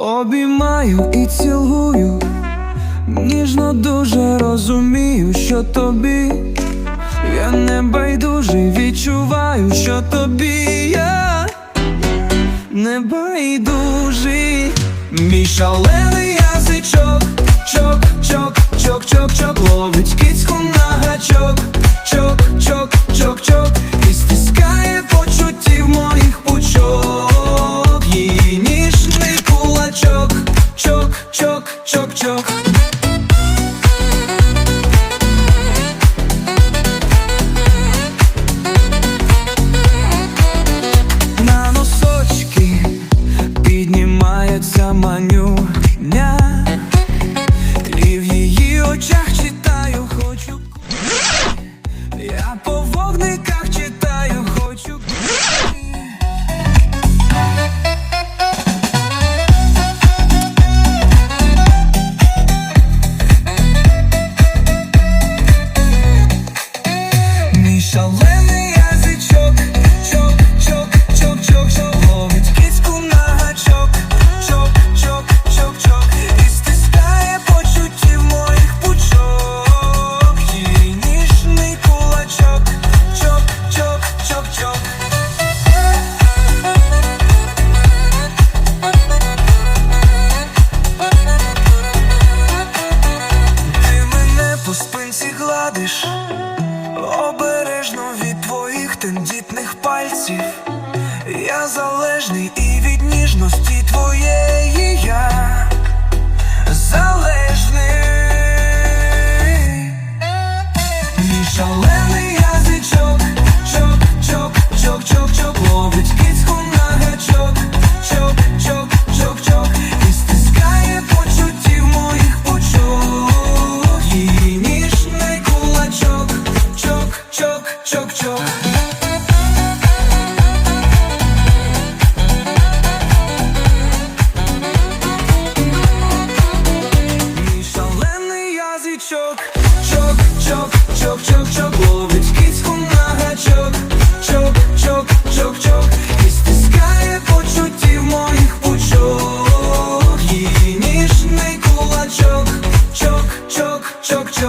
Обіймаю і цілую, ніжно дуже розумію, що тобі. Я не байдужий, відчуваю, що тобі. Я не байдужий, мій шалений язичок, чок, чок, чок, чок, чок, ловить кицьку на гачок, піднімається манюня І в її очах Гладиш обережно від твоїх тендітних пальців, я залежний і від ніжності. чок, чок, чок, чок, ловить кицьку на гачок, чок, чок, чок, чок, і стискає почуттів моїх пучок, її ніжний кулачок, чок, чок, чок, чок.